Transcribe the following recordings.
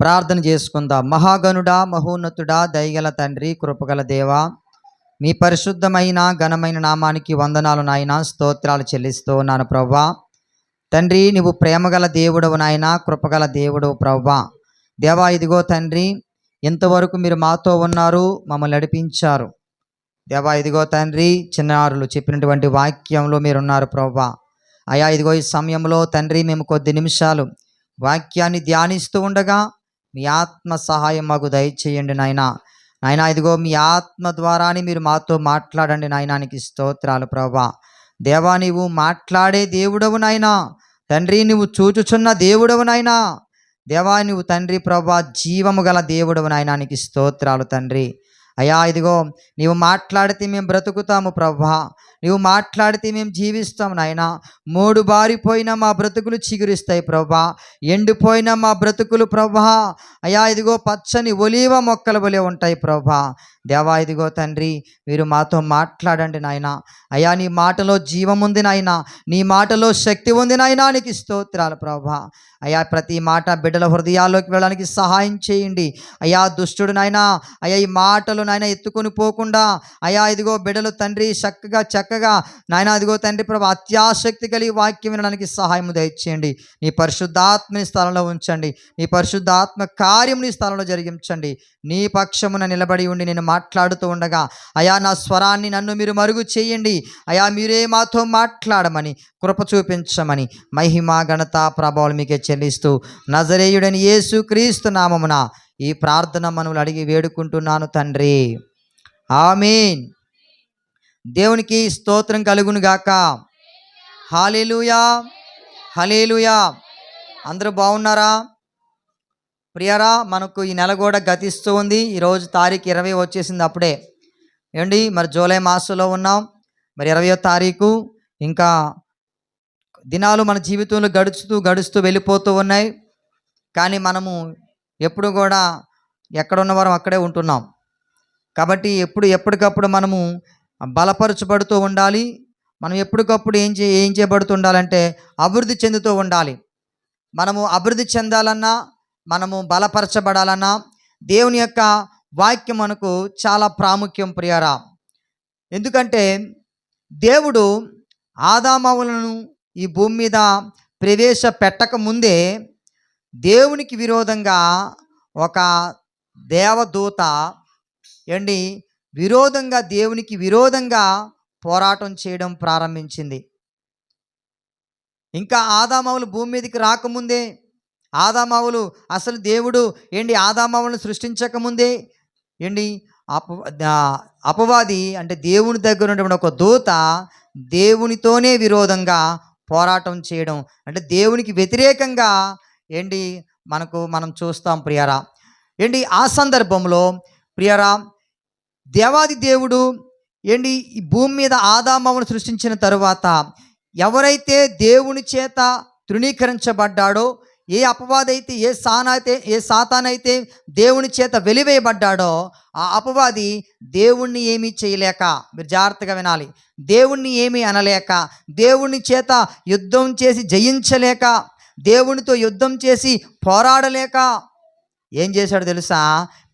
ప్రార్థన చేసుకుందాం. మహాగనుడా మహోన్నతుడా దయగల తండ్రి కృపగల దేవా మీ పరిశుద్ధమైన ఘనమైన నామానికి వందనాలు నాయన స్తోత్రాలు చెల్లిస్తూ ఉన్నాను ప్రవ్వా. తండ్రి నువ్వు ప్రేమగల దేవుడవు నాయన కృపగల దేవుడు ప్రవ్వా. దేవా ఇదిగో తండ్రి ఇంతవరకు మీరు మాతో ఉన్నారు మమ్మల్ని నడిపించారు. దేవా ఇదిగో తండ్రి చిన్నారులు చెప్పినటువంటి వాక్యంలో మీరున్నారు ప్రవ్వా. అయా ఇదిగో ఈ సమయంలో తండ్రి మేము కొద్ది నిమిషాలు వాక్యాన్ని ధ్యానిస్తూ ఉండగా మీ ఆత్మ సహాయం మాకు దయచేయండి నాయన. నాయన ఇదిగో మీ ఆత్మ ద్వారానే మీరు మాతో మాట్లాడండి నాయనానికి స్తోత్రాలు ప్రభా. దేవా నీవు మాట్లాడే దేవుడవు నాయనా. తండ్రి నువ్వు చూచుచున్న దేవుడవు నాయనా. దేవా నువ్వు తండ్రి ప్రభా జీవము గల దేవుడవు నాయనానికి స్తోత్రాలు తండ్రి. అయ్యా ఇదిగో నీవు మాట్లాడితే మేము బ్రతుకుతాము ప్రభా. నువ్వు మాట్లాడితే మేము జీవిస్తాం నాయన. మూడు బారిపోయిన మా బ్రతుకులు చిగురిస్తాయి ప్రభా. ఎండిపోయిన మా బ్రతుకులు ప్రభా. అయ్యా ఇదిగో పచ్చని ఒలీవ మొక్కల వలె ఉంటాయి ప్రభా. దేవా ఇదిగో తండ్రి మీరు మాతో మాట్లాడండి నాయన. అయ్యా నీ మాటలో జీవం ఉంది నాయన. నీ మాటలో శక్తి ఉంది నాయన. నీకు స్తోత్రాలు ప్రభా. అయ్యా ప్రతి మాట బిడ్డల హృదయాల్లోకి వెళ్ళడానికి సహాయం చేయండి. అయ్యా దుష్టుడు నాయన. అయ్యా ఈ మాటలు నాయన ఎత్తుకొని పోకుండా. అయ్యా ఇదిగో బిడ్డలు తండ్రి చక్కగా చక్క చక్కగా నాయన అదిగో తండ్రి ప్రభు అత్యాసక్తి కలిగి వాక్యం వినడానికి సహాయం దయచేయండి. నీ పరిశుద్ధాత్మని స్థలంలో ఉంచండి. నీ పరిశుద్ధాత్మ కార్యం నీ స్థలంలో జరిగించండి. నీ పక్షమున నిలబడి ఉండి నేను మాట్లాడుతూ ఉండగా అయా నా స్వరాన్ని నన్ను మీరు మరుగు చేయండి. అయా మీరే మాతో మాట్లాడమని కృప చూపించమని మహిమ ఘనత ప్రభావాలు మీకే చెల్లిస్తూ నజరేయుడని యేసు క్రీస్తు నామమున ఈ ప్రార్థన మనవులు అడిగి వేడుకుంటున్నాను తండ్రి. ఆమెన్. దేవునికి స్తోత్రం కలుగును గాక. హాలేలుయా హలేలుయా అందరూ బాగున్నారా? ప్రియరా మనకు ఈ నెల కూడా గతిస్తూ ఉంది. ఈరోజు తారీఖు ఇరవై వచ్చేసింది అప్పుడే. ఏమండి మరి జూలై మాసంలో ఉన్నాం. మరి ఇరవయో తారీఖు. ఇంకా దినాలు మన జీవితంలో గడుస్తూ గడుస్తూ వెళ్ళిపోతూ ఉన్నాయి. కానీ మనము ఎప్పుడు కూడా ఎక్కడున్న వారం అక్కడే ఉంటున్నాం. కాబట్టి ఎప్పుడు ఎప్పటికప్పుడు మనము బలపరచబడుతూ ఉండాలి. మనం ఎప్పటికప్పుడు ఏం చే ఏం చేయబడుతూ ఉండాలంటే అభివృద్ధి చెందుతూ ఉండాలి. మనము అభివృద్ధి చెందాలన్నా మనము బలపరచబడాలన్నా దేవుని యొక్క వాక్యం మనకు చాలా ప్రాముఖ్యం ప్రియరా. ఎందుకంటే దేవుడు ఆదామవులను ఈ భూమి మీద ప్రవేశపెట్టక ముందే దేవునికి విరోధంగా ఒక దేవదూత ఏండి విరోధంగా దేవునికి విరోధంగా పోరాటం చేయడం ప్రారంభించింది. ఇంకా ఆదామావులు భూమి మీదకి రాకముందే ఆదామావులు అసలు దేవుడు ఏంటి ఆదామావులను సృష్టించకముందే ఏంటి అప అపవాది అంటే దేవుని దగ్గర ఉన్నటువంటి ఒక దూత దేవునితోనే విరోధంగా పోరాటం చేయడం. అంటే దేవునికి వ్యతిరేకంగా ఏంటి మనకు మనం చూస్తాం ప్రియరా. ఏంటి ఆ సందర్భంలో ప్రియరా దేవాది దేవుడు ఏంటి? ఈ భూమి మీద ఆదామవును సృష్టించిన తరువాత ఎవరైతే దేవుని చేత తృణీకరించబడ్డాడో ఏ అపవాదైతే ఏ సానైతే ఏ సాతానైతే దేవుని చేత వెలివేయబడ్డాడో ఆ అపవాది దేవుణ్ణి ఏమీ చేయలేక మీరు జాగ్రత్తగా వినాలి దేవుణ్ణి ఏమీ అనలేక దేవుని చేత యుద్ధం చేసి జయించలేక దేవునితో యుద్ధం చేసి పోరాడలేక ఏం చేశాడు తెలుసా?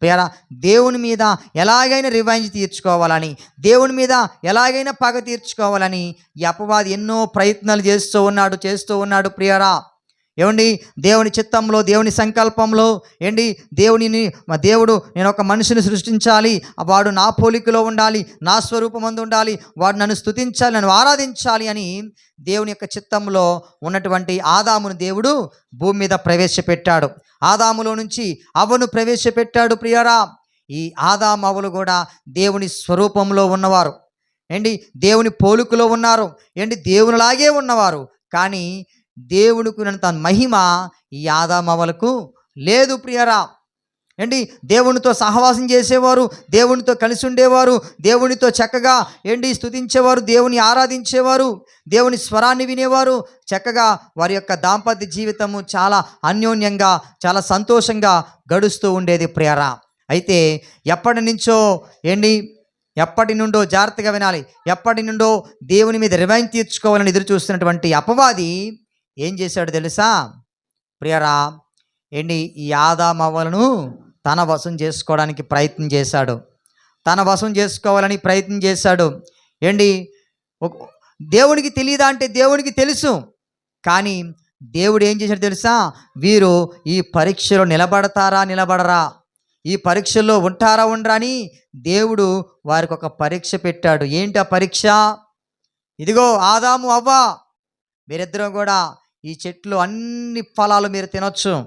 పేర దేవుని మీద ఎలాగైనా రివెంజ్ తీర్చుకోవాలని దేవుని మీద ఎలాగైనా పగ తీర్చుకోవాలని ఈ అపవాది ఎన్నో ప్రయత్నాలు చేస్తూ ఉన్నాడు చేస్తూ ఉన్నాడు ప్రియరా. ఏమండి? దేవుని చిత్తంలో దేవుని సంకల్పంలో ఏంటి? దేవునిని మా దేవుడు నేను ఒక మనిషిని సృష్టించాలి. వాడు నా పోలికలో ఉండాలి నా స్వరూపమందు ఉండాలి వాడు నన్ను స్తుతించాలి నన్ను ఆరాధించాలి అని దేవుని యొక్క చిత్తంలో ఉన్నటువంటి ఆదామును దేవుడు భూమి మీద ప్రవేశపెట్టాడు. ఆదాములో నుంచి అవను ప్రవేశపెట్టాడు ప్రియరా. ఈ ఆదామవులు కూడా దేవుని స్వరూపంలో ఉన్నవారు. ఏంటి? దేవుని పోలుకులో ఉన్నారు. ఏంటి? దేవునిలాగే ఉన్నవారు. కానీ దేవునికి మహిమ ఈ ఆదామవలకు లేదు ప్రియరా. ఏంటి? దేవునితో సహవాసం చేసేవారు దేవునితో కలిసి ఉండేవారు దేవునితో చక్కగా ఏంటి? స్తుతించేవారు దేవుని ఆరాధించేవారు దేవుని స్వరాన్ని వినేవారు. చక్కగా వారి యొక్క దాంపత్య జీవితము చాలా అన్యోన్యంగా చాలా సంతోషంగా గడుస్తూ ఉండేది ప్రియరా. అయితే ఎప్పటి నుంచో ఏంటి? ఎప్పటి నుండో జాగ్రత్తగా వినాలి. ఎప్పటి నుండో దేవుని మీద రివైన్ తీర్చుకోవాలని ఎదురు చూస్తున్నటువంటి అపవాది ఏం చేశాడు తెలుసా? ప్రియరా ఏంటి ఈ ఆదామవ్వలను తన వశం చేసుకోవడానికి ప్రయత్నం చేశాడు. తన వశం చేసుకోవాలని ప్రయత్నం చేశాడు. ఏంటి? దేవునికి తెలియదా అంటే దేవునికి తెలుసు. కానీ దేవుడు ఏం చేశాడు తెలుసా? వీరు ఈ పరీక్షలో నిలబడతారా నిలబడరా? ఈ పరీక్షల్లో ఉంటారా ఉండరా అని దేవుడు వారికి ఒక పరీక్ష పెట్టాడు. ఏంటి ఆ పరీక్ష? ఇదిగో ఆదాము అవ్వ మీరిద్దరూ కూడా ఈ చెట్లు అన్ని ఫలాలు మీరు తినొచ్చు.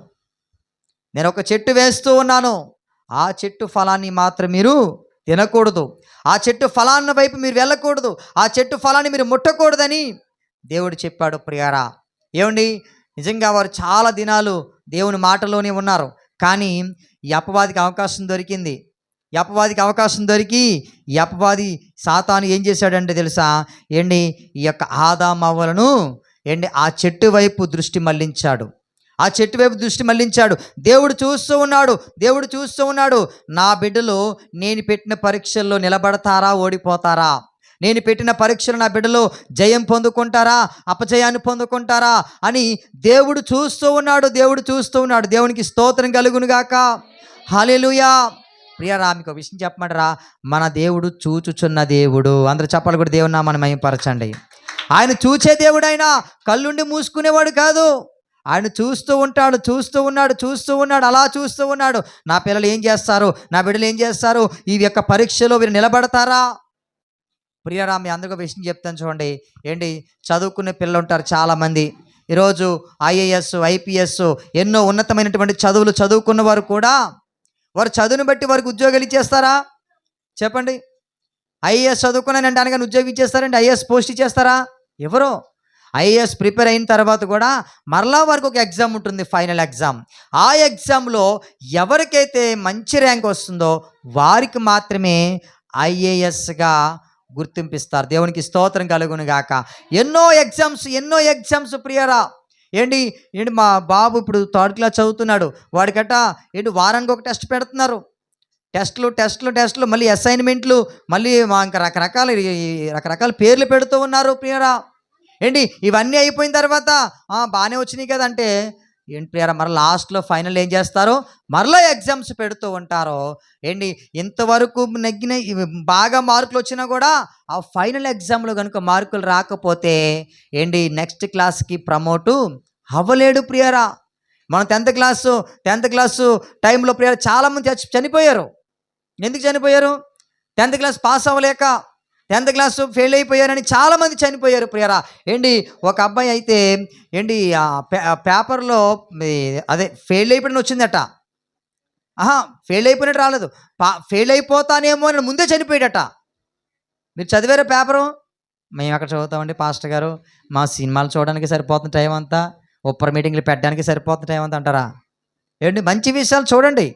నేను ఒక చెట్టు వేస్తూ ఉన్నాను. ఆ చెట్టు ఫలాన్ని మాత్రం మీరు తినకూడదు. ఆ చెట్టు ఫలాన్ని వైపు మీరు వెళ్ళకూడదు. ఆ చెట్టు ఫలాన్ని మీరు ముట్టకూడదని దేవుడు చెప్పాడు ప్రియారా. ఏమండి? నిజంగా వారు చాలా దినాలు దేవుని మాటలోనే ఉన్నారు. కానీ ఈ అపవాదికి అవకాశం దొరికింది. ఈ అపవాదికి అవకాశం దొరికి ఈ అపవాది సాతాను ఏం చేశాడంటే తెలుసా? ఏంటి? ఈ యొక్క ఆదామవ్వలను ఏంటి? ఆ చెట్టు వైపు దృష్టి మళ్ళించాడు. ఆ చెట్టు వైపు దృష్టి మళ్ళించాడు. దేవుడు చూస్తూ ఉన్నాడు. దేవుడు చూస్తూ ఉన్నాడు. నా బిడ్డలు నేను పెట్టిన పరీక్షల్లో నిలబడతారా? ఓడిపోతారా? నేను పెట్టిన పరీక్షలు నా బిడ్డలు జయం పొందుకుంటారా? అపజయాన్ని పొందుకుంటారా? అని దేవుడు చూస్తూ ఉన్నాడు. దేవుడు చూస్తూ ఉన్నాడు. దేవునికి స్తోత్రం కలుగును గాక. హాలేలుయా ప్రియరా మీకు ఒక విషయం చెప్పమంటారా? మన దేవుడు చూచుచున్న దేవుడు. అందరూ చెప్పాలి కూడా దేవుని నామని మయంపరచండి ఆయన చూచే దేవుడైనా కళ్ళుండి మూసుకునేవాడు కాదు. ఆయన చూస్తూ ఉంటాడు చూస్తూ ఉన్నాడు చూస్తూ ఉన్నాడు అలా చూస్తూ ఉన్నాడు. నా పిల్లలు ఏం చేస్తారు? నా బిడ్డలు ఏం చేస్తారు? ఈ యొక్క పరీక్షలో వీరు నిలబడతారా? ప్రియరా మీ అందరికీ విషయం చెప్తాను చూడండి. ఏంటి? చదువుకునే పిల్లలు ఉంటారు చాలామంది. ఈరోజు ఐఏఎస్ ఐపీఎస్ ఎన్నో ఉన్నతమైనటువంటి చదువులు చదువుకున్న వారు కూడా వారు చదువుని బట్టి వారికి ఉద్యోగాలు ఇచ్చేస్తారా? చెప్పండి. ఐఏఎస్ చదువుకున్నానంటే అనగానే ఉద్యోగం ఇచ్చేస్తారండి? ఐఏఎస్ పోస్ట్ ఇచ్చేస్తారా? ఎవరో? ఐఏఎస్ ప్రిపేర్ అయిన తర్వాత కూడా మరలా వరకు ఒక ఎగ్జామ్ ఉంటుంది ఫైనల్ ఎగ్జామ్. ఆ ఎగ్జామ్లో ఎవరికైతే మంచి ర్యాంక్ వస్తుందో వారికి మాత్రమే ఐఏఎస్గా గుర్తింపిస్తారు. దేవునికి స్తోత్రం కలుగును గాక. ఎన్నో ఎగ్జామ్స్ ఎన్నో ఎగ్జామ్స్ ప్రియరా. ఏంటి? ఏంటి మా బాబు ఇప్పుడు థర్డ్ క్లాస్ చదువుతున్నాడు. వాడికట ఏంటి వారానికి ఒక టెస్ట్ పెడుతున్నారు. టెస్ట్లు టెస్ట్లు టెస్ట్లు మళ్ళీ అసైన్మెంట్లు మళ్ళీ మా ఇంకా రకరకాల రకరకాల పేర్లు పెడుతూ ఉన్నారు ప్రియరా. ఏంటి? ఇవన్నీ అయిపోయిన తర్వాత బాగానే వచ్చినాయి కదంటే ఏంటి ప్రియరా మరలా లాస్ట్లో ఫైనల్ ఏం చేస్తారో? మరలా ఎగ్జామ్స్ పెడుతూ ఉంటారో. ఏంటి? ఇంతవరకు నెగ్గిన బాగా మార్కులు వచ్చినా కూడా ఆ ఫైనల్ ఎగ్జామ్లో కనుక మార్కులు రాకపోతే ఏంటి? నెక్స్ట్ క్లాస్కి ప్రమోటు అవ్వలేడు ప్రియరా. మన టెన్త్ క్లాసు టెన్త్ క్లాసు టైంలో ప్రియరా చాలామంది చచ్చి చనిపోయారు. ఎందుకు చనిపోయారు? టెన్త్ క్లాస్ పాస్ అవ్వలేక టెన్త్ క్లాస్ ఫెయిల్ అయిపోయారని చాలామంది చనిపోయారు ప్రియరా. ఏంటి ఒక అబ్బాయి అయితే ఏంటి ఆ పే- పేపర్లో అదే ఫెయిల్ అయిపోయిన వచ్చిందట. ఆహా ఫెయిల్ అయిపోయినట్టు రాలేదు. పా ఫెయిల్ అయిపోతానేమో అని ముందే చనిపోయాడట. మీరు చదివారా పేపరు? మేము ఎక్కడ చదువుతామండి పాస్టర్ గారు? మా సినిమాలు చూడడానికి సరిపోతున్న టైం అంతా. ఉప్పర్ మీటింగ్లు పెట్టడానికి సరిపోతున్న టైం అంతా అంటారా? ఏంటి మంచి విషయాలు చూడండి.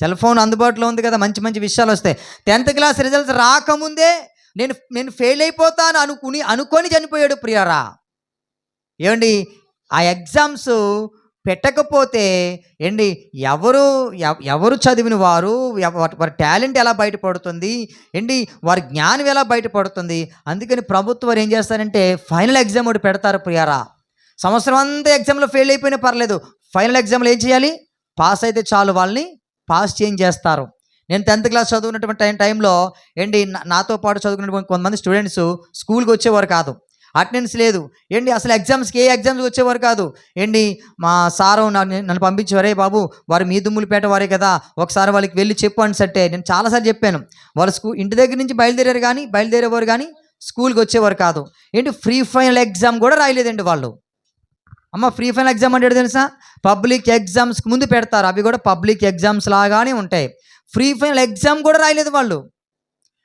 సెల్ ఫోన్ అందుబాటులో ఉంది కదా మంచి మంచి విషయాలు వస్తాయి. టెన్త్ క్లాస్ రిజల్ట్స్ రాకముందే నేను నేను ఫెయిల్ అయిపోతాను అనుకుని అనుకొని చనిపోయాడు ప్రియారా. ఏమండి ఆ ఎగ్జామ్స్ పెట్టకపోతే ఏంటి? ఎవరు ఎవరు చదివిన వారు వారి టాలెంట్ ఎలా బయటపడుతుంది? ఏంటి? వారి జ్ఞానం ఎలా బయటపడుతుంది? అందుకని ప్రభుత్వం ఏం చేస్తారంటే ఫైనల్ ఎగ్జామ్ ఒకటి పెడతారు ప్రియారా. సంవత్సరం అంతా ఎగ్జామ్లో ఫెయిల్ అయిపోయినా పర్లేదు. ఫైనల్ ఎగ్జామ్లో ఏం చేయాలి? పాస్ అయితే చాలు వాళ్ళని పాస్ చేంజ్ చేస్తారు. నేను టెన్త్ క్లాస్ చదువుకున్నటువంటి టైం టైంలో ఏంటి నా- నాతో పాటు చదువుకున్నటువంటి కొంతమంది స్టూడెంట్స్ స్కూల్కి వచ్చేవారు కాదు. అటెండెన్స్ లేదు. ఏంటి అసలు ఎగ్జామ్స్కి ఏ ఎగ్జామ్స్ వచ్చేవారు కాదు. ఏంటి మా సారు నన్ను నన్ను పంపించేవారే బాబు వారు మీ దుమ్ములపేట వారే కదా ఒకసారి వాళ్ళకి వెళ్ళి చెప్పు అని సట్టే. నేను చాలాసార్లు చెప్పాను. వాళ్ళు స్కూల్ ఇంటి దగ్గర నుంచి బయలుదేరారు కానీ బయలుదేరేవారు కానీ స్కూల్కి వచ్చేవారు కాదు. ఏంటి ఫ్రీ ఫైనల్ ఎగ్జామ్ కూడా రాయలేదండి వాళ్ళు. అమ్మ ఫ్రీ ఫైనల్ ఎగ్జామ్ అంటే తెలుసా? పబ్లిక్ ఎగ్జామ్స్కి ముందు పెడతారు. అవి కూడా పబ్లిక్ ఎగ్జామ్స్ లాగానే ఉంటాయి. ఫ్రీ ఫైనల్ ఎగ్జామ్ కూడా రాయలేదు వాళ్ళు.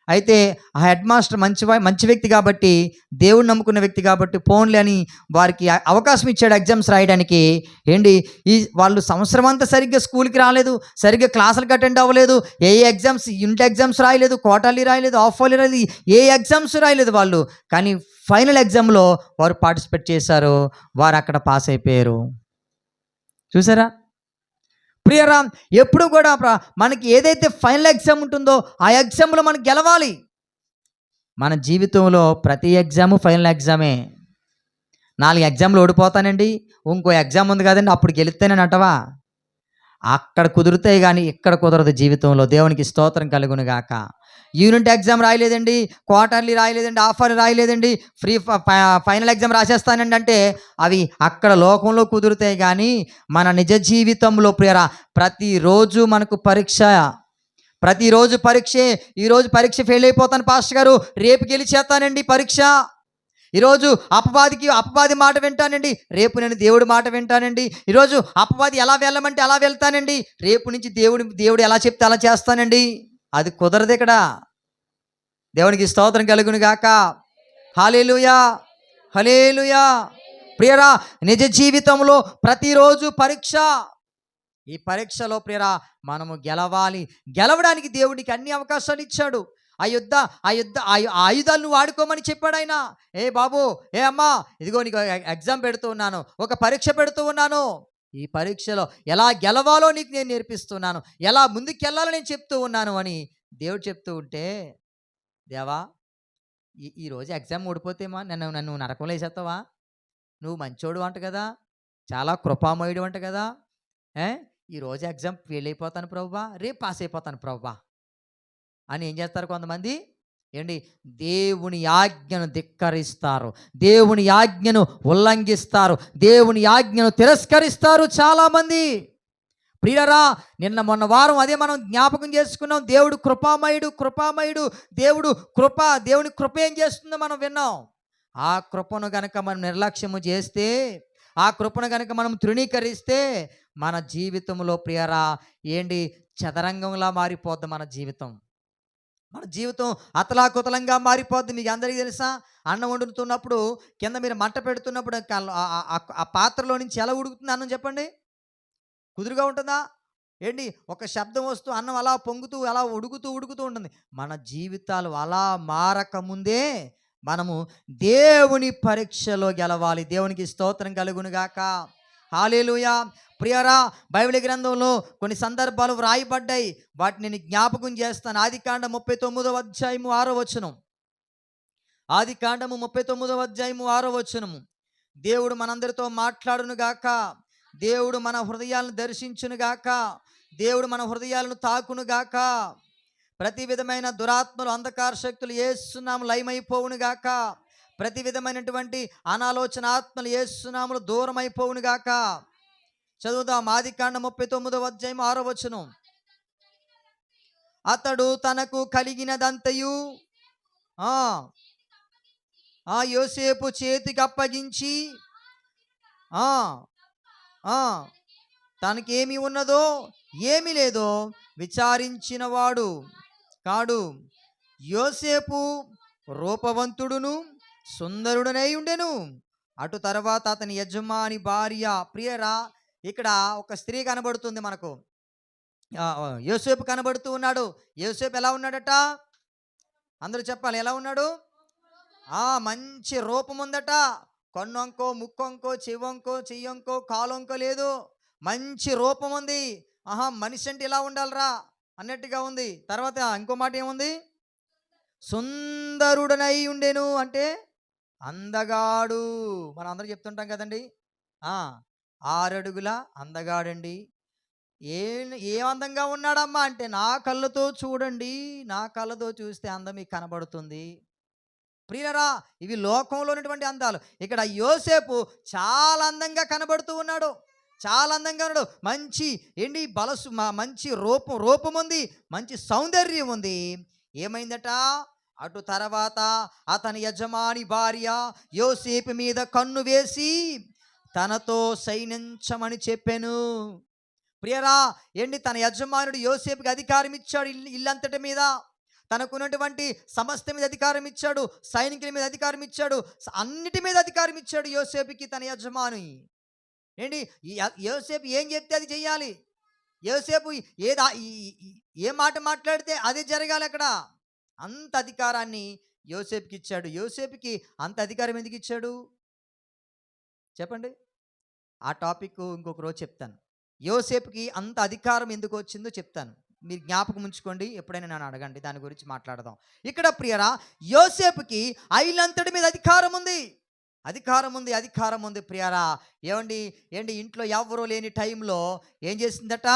అయితే ఆ హెడ్ మాస్టర్ మంచి మంచి వ్యక్తి కాబట్టి దేవుడు నమ్ముకున్న వ్యక్తి కాబట్టి ఫోన్లే అని వారికి అవకాశం ఇచ్చాడు ఎగ్జామ్స్ రాయడానికి. ఏంటి? ఈ వాళ్ళు సంవత్సరం అంతా సరిగ్గా స్కూల్కి రాలేదు సరిగ్గా క్లాసులకు అటెండ్ అవ్వలేదు ఏ ఎగ్జామ్స్ యూనిట్ ఎగ్జామ్స్ రాయలేదు క్వార్టర్లీ రాయలేదు హాఫ్ ఇయర్లీ రాయలేదు ఏ ఎగ్జామ్స్ రాయలేదు వాళ్ళు. కానీ ఫైనల్ ఎగ్జామ్లో వారు పార్టిసిపేట్ చేశారు వారు అక్కడ పాస్ అయిపోయారు. చూసారా? ప్రియరా ఎప్పుడు కూడా మనకి ఏదైతే ఫైనల్ ఎగ్జామ్ ఉంటుందో ఆ ఎగ్జామ్లో మనం గెలవాలి. మన జీవితంలో ప్రతి ఎగ్జాము ఫైనల్ ఎగ్జామే నాలుగు ఎగ్జామ్లు ఓడిపోతానండి ఇంకో ఎగ్జామ్ ఉంది కదండి అప్పుడు గెలుస్తానని అంటవా? అక్కడ కుదురుతాయి కానీ ఇక్కడ కుదరదు జీవితంలో. దేవునికి స్తోత్రం కలుగును గాక. యూనిట్ ఎగ్జామ్ రాయలేదండి క్వార్టర్లీ రాయలేదండి ఆఫర్ రాయలేదండి ఫ్రీ ఫైనల్ ఎగ్జామ్ రాసేస్తానండి అంటే అవి అక్కడ లోకంలో కుదురుతాయి కానీ మన నిజ జీవితంలో ప్రియరా ప్రతిరోజు మనకు పరీక్ష ప్రతిరోజు పరీక్షే ఈరోజు పరీక్ష ఫెయిల్ అయిపోతాను పాస్టర్ గారు రేపు గెలిచేస్తానండి పరీక్ష. ఈరోజు అపవాదికి అపవాది మాట వింటానండి రేపు నేను దేవుడి మాట వింటానండి ఈరోజు అపవాది ఎలా వెళ్ళమంటే అలా వెళ్తానండి రేపు నుంచి దేవుడి దేవుడు ఎలా చెప్తే అలా చేస్తానండి. అది కుదరదు ఇక్కడ. దేవునికి స్తోత్రం కలుగును గాక. హాలేలుయా హలేలుయా ప్రియరా నిజ జీవితంలో ప్రతిరోజు పరీక్ష. ఈ పరీక్షలో ప్రియరా మనము గెలవాలి. గెలవడానికి దేవుడికి అన్ని అవకాశాలు ఇచ్చాడు. ఆ యుద్ధ ఆ యుద్ధ ఆయుధాలను వాడుకోమని చెప్పాడు ఆయన. ఏ బాబు ఏ అమ్మా ఇదిగో నీకు ఎగ్జామ్ పెడుతూ ఉన్నాను. ఒక పరీక్ష పెడుతూ ఉన్నాను. ఈ పరీక్షలో ఎలా గెలవాలో నీకు నేను నేర్పిస్తున్నాను ఎలా ముందుకెళ్ళాలో నేను చెప్తూ ఉన్నాను అని దేవుడు చెప్తూ ఉంటే దేవా ఈ ఈరోజు ఎగ్జామ్ ఓడిపోతేమా నన్ను నన్ను నరకంలో వేసేస్తావా నువ్వు మంచోడు అంట కదా చాలా కృపామయుడు అంట కదా ఏ? ఈరోజు ఎగ్జామ్ ఫెయిల్ అయిపోతాను ప్రభువా రేపు పాస్ అయిపోతాను ప్రభువా అని ఏం చేస్తారు కొంతమంది? ఏంటి? దేవుని ఆజ్ఞను ధిక్కరిస్తారు. దేవుని ఆజ్ఞను ఉల్లంఘిస్తారు. దేవుని ఆజ్ఞను తిరస్కరిస్తారు చాలామంది. ప్రియరా నిన్న మొన్న వారం అదే మనం జ్ఞాపకం చేసుకున్నాం. దేవుడు కృపామయుడు కృపామయుడు దేవుడు కృప దేవుని కృప ఏం చేస్తుందో మనం విన్నాం. ఆ కృపను గనక మనం నిర్లక్ష్యము చేస్తే ఆ కృపను గనక మనం తృణీకరిస్తే మన జీవితంలో ప్రియరా ఏంటి? చదరంగంలా మారిపోద్ది మన జీవితం. మన జీవితం అతలాకుతలంగా మారిపోద్ది. మీకు అందరికీ తెలుసా? అన్నం వండుతున్నప్పుడు కింద మీరు మంట పెడుతున్నప్పుడు ఆ- పాత్రలో నుంచి ఎలా ఉడుకుతుంది అన్నం చెప్పండి? కుదురుగా ఉంటుందా? ఏంటి? ఒక శబ్దం వస్తూ అన్నం అలా పొంగుతూ అలా ఉడుకుతూ ఉడుకుతూ ఉంటుంది. మన జీవితాలు అలా మారకముందే మనము దేవుని పరీక్షలో గెలవాలి. దేవునికి స్తోత్రం కలుగునుగాక. హాలేలుయా. ప్రియరా బైబిల్ గ్రంథంలో కొన్ని సందర్భాలు వ్రాయబడ్డాయి. వాటిని నేను జ్ఞాపకం చేస్తాను. ఆది కాండ ముప్పై తొమ్మిదవ అధ్యాయము ఆరో వచనం. ఆది కాండము ముప్పై తొమ్మిదవ అధ్యాయము ఆరో వచనము. దేవుడు మనందరితో మాట్లాడును గాక. దేవుడు మన హృదయాలను దర్శించును గాక. దేవుడు మన హృదయాలను తాకును గాక. ప్రతి విధమైన దురాత్మలు అంధకార శక్తులు ఏస్తున్నాము లయమైపోవును గాక. ప్రతి విధమైనటువంటి అనాలోచన ఆత్మలు ఏసునాములు దూరం గాక చదువుదాం ఆది కాండ ముప్పై తొమ్మిదవ అధ్యాయం ఆరో వచనం. అతడు తనకు కలిగినదంతయు ఆ యోసేపు చేతికి అప్పగించి ఆ తనకేమి ఉన్నదో ఏమి లేదో విచారించినవాడు కాడు. యోసేపు రూపవంతుడును సుందరుడనై ఉండెను. అటు తర్వాత అతని యజమాని భార్య ప్రియరా ఇక్కడ ఒక స్త్రీ కనబడుతుంది మనకు. యోసేపు కనబడుతూ ఉన్నాడు. యోసేపు ఎలా ఉన్నాడట? అందరూ చెప్పాలి ఎలా ఉన్నాడు? ఆ మంచి రూపం ఉందట. కొన్నొంకో ముక్కొంకో చెవంకో చెయ్యంకో కాలొంకో లేదు. మంచి రూపం ఉంది. ఆహా మనిషి అంటే ఇలా ఉండాలిరా అన్నట్టుగా ఉంది. తర్వాత ఇంకో మాట ఏముంది? సుందరుడనై ఉండేను అంటే అందగాడు. మనం అందరూ చెప్తుంటాం కదండి. ఆరడుగుల అందగాడండి. ఏ ఏం అందంగా ఉన్నాడమ్మా అంటే నా కళ్ళతో చూడండి. నా కళ్ళతో చూస్తే అందం మీకు కనబడుతుంది. ప్రియరా ఇవి లోకంలో ఉన్నటువంటి అందాలు. ఇక్కడ యోసేపు చాలా అందంగా కనబడుతూ ఉన్నాడు. చాలా అందంగా ఉన్నాడు. మంచి ఏంటి? బలసు మంచి రూపం రూపం ఉంది. మంచి సౌందర్యం ఉంది. ఏమైందట? అటు తర్వాత అతని యజమాని భార్య యోసేపు మీద కన్ను వేసి తనతో సైనించమని చెప్పాను. ప్రియరా ఏంటి తన యజమానుడు యోసేపుకి అధికారం ఇచ్చాడు ఇల్లు ఇల్లంతటి మీద? తనకున్నటువంటి సమస్త మీద అధికారం ఇచ్చాడు సైనికుల మీద అధికారం ఇచ్చాడు అన్నిటి మీద అధికారం ఇచ్చాడు యోసేపుకి తన యజమాని. ఏంటి? యోసేపు ఏం చెప్తే అది చెయ్యాలి? యోసేపు ఏదా ఏ మాట మాట్లాడితే అదే జరగాలి అక్కడ? అంత అధికారాన్ని యోసేపుకి ఇచ్చాడు యోసేపుకి అంత అధికారం ఎందుకు ఇచ్చాడు చెప్పండి. ఆ టాపిక్ ఇంకొక రోజు చెప్తాను. యోసేపుకి అంత అధికారం ఎందుకు వచ్చిందో చెప్తాను. మీరు జ్ఞాపకం ఉంచుకోండి. ఎప్పుడైనా నన్ను అడగండి. దాని గురించి మాట్లాడదాం. ఇక్కడ ప్రియరా యోసేపుకి ఐలంతటి మీద అధికారం ఉంది. అధికారం ఉంది అధికారం ఉంది ప్రియారా. ఏమండి ఏంటి? ఇంట్లో ఎవరూ లేని టైంలో ఏం చేసిందట?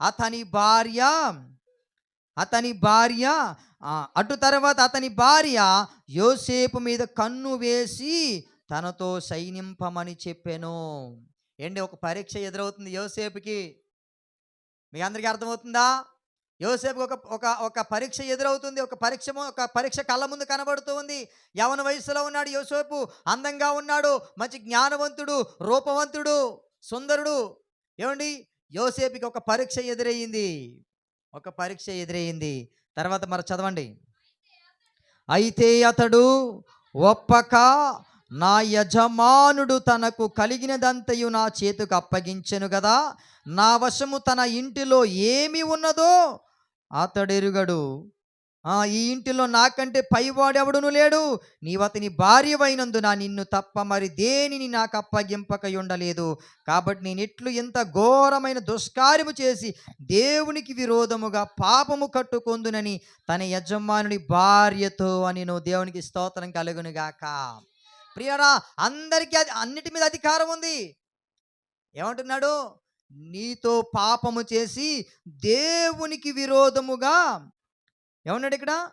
అతని భార్య అతని భార్య అటు తర్వాత అతని భార్య యోసేపు మీద కన్ను వేసి తనతో సైనింపమని చెప్పాను. ఏంటి ఒక పరీక్ష ఎదురవుతుంది యోసేపుకి? మీ అందరికీ అర్థమవుతుందా? యోసేపు ఒక ఒక ఒక పరీక్ష ఎదురవుతుంది ఒక పరీక్ష ఒక పరీక్ష కళ్ళ ముందు కనబడుతూ ఉంది. యవన వయసులో ఉన్నాడు యోసేపు అందంగా ఉన్నాడు మంచి జ్ఞానవంతుడు రూపవంతుడు సుందరుడు. ఏమండి? యోసేపుకి ఒక పరీక్ష ఎదురయ్యింది ఒక పరీక్ష ఎదురయ్యింది తర్వాత మరి చదవండి. అయితే అతడు ఒప్పక నా యజమానుడు తనకు కలిగినదంతయు నా చేతికి అప్పగించెను కదా నా వశము తన ఇంటిలో ఏమి ఉన్నదో అతడెరుగడు. ఆ, ఈ ఇంటిలో నాకంటే పైవాడెవడును లేడు. నీవతని అతని భార్యవైనందున నిన్ను తప్ప మరి దేనిని నాకు అప్పగింపక ఉండలేదు కాబట్టి నేను ఎట్లు ఎంత ఘోరమైన దుష్కార్యము చేసి దేవునికి విరోధముగా పాపము కట్టుకొందునని తన యజమానుడి భార్యతో అని నువ్వు దేవునికి స్తోత్రం కలుగునుగాక ప్రియరా అందరికీ అది అన్నిటి మీద అధికారం ఉంది. ఏమంటున్నాడు? నీతో పాపము చేసి దేవునికి విరోధముగా ఏమన్నాడు ఇక్కడ?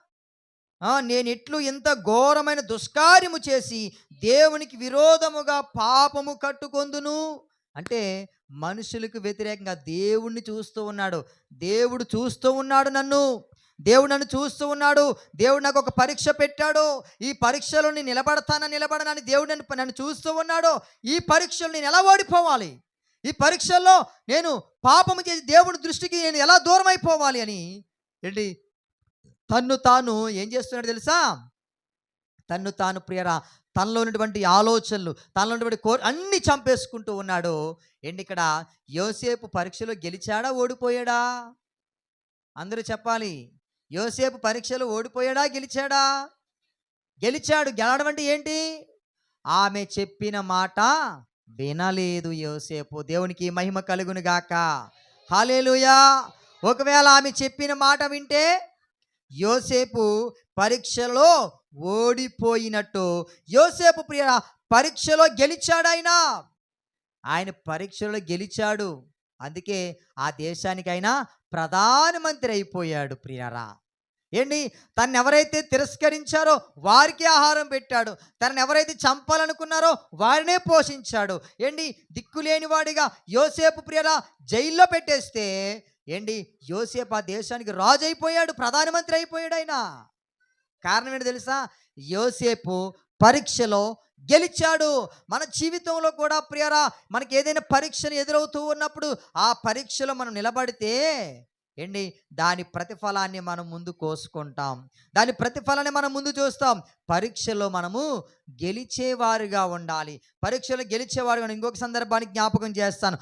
నేను ఎట్లు ఎంత ఘోరమైన దుష్కార్యము చేసి దేవునికి విరోధముగా పాపము కట్టుకొందును? అంటే మనుషులకు వ్యతిరేకంగా దేవుణ్ణి చూస్తూ ఉన్నాడు. దేవుడు చూస్తూ ఉన్నాడు నన్ను. దేవుడు నన్ను చూస్తూ ఉన్నాడు. దేవుడు నాకు ఒక పరీక్ష పెట్టాడు. ఈ పరీక్షలో నేను నిలబడతానని నిలబడనని దేవుడు నన్ను నన్ను చూస్తూ ఉన్నాడు. ఈ పరీక్షలు నేను ఎలా ఓడిపోవాలి? ఈ పరీక్షల్లో నేను పాపము చేసి దేవుడి దృష్టికి నేను ఎలా దూరం అయిపోవాలి అని ఏంటి? తన్ను తాను ఏం చేస్తున్నాడు తెలుసా? తన్ను తాను ప్రియరా తనలో ఉన్నటువంటి ఆలోచనలు తనలో ఉన్నటువంటి కోరి అన్ని చంపేసుకుంటూ ఉన్నాడు. ఏంటి ఇక్కడ? యోసేపు పరీక్షలో గెలిచాడా ఓడిపోయాడా? అందరూ చెప్పాలి. యోసేపు పరీక్షలో ఓడిపోయాడా గెలిచాడా? గెలిచాడు. గెలవడం అంటే ఏంటి? ఆమె చెప్పిన మాట వినలేదు యోసేపు. దేవునికి మహిమ కలుగును గాక. హాలేలుయా ఒకవేళ ఆమె చెప్పిన మాట వింటే యోసేపు పరీక్షలో ఓడిపోయినట్టు. యోసేపు ప్రియ పరీక్షలో గెలిచాడు ఆయన ఆయన పరీక్షలో గెలిచాడు. అందుకే ఆ దేశానికి ఆయన ప్రధానమంత్రి అయిపోయాడు ప్రియరా ఏంటి? తను ఎవరైతే తిరస్కరించారో వారికి ఆహారం పెట్టాడు. తనని ఎవరైతే చంపాలనుకున్నారో వారినే పోషించాడు. ఏంటి? దిక్కులేని వాడిగా యోసేపు ప్రియరా జైల్లో పెట్టేస్తే ఏంటి? యోసేపు ఆ దేశానికి రాజు అయిపోయాడు ప్రధానమంత్రి అయిపోయాడు ఆయన. కారణం ఏంటి తెలుసా? యోసేపు పరీక్షలో గెలిచాడు. మన జీవితంలో కూడా ప్రియరా మనకి ఏదైనా పరీక్షను ఎదురవుతూ ఉన్నప్పుడు ఆ పరీక్షలో మనం నిలబడితే ఏంటి? దాని ప్రతిఫలాన్ని మనం ముందు కోసుకుంటాం. దాని ప్రతిఫలాన్ని మనం ముందు చూస్తాం. పరీక్షలో మనము గెలిచేవారుగా ఉండాలి. పరీక్షలో గెలిచేవారుగా ఇంకొక సందర్భాన్ని జ్ఞాపకం చేస్తాను.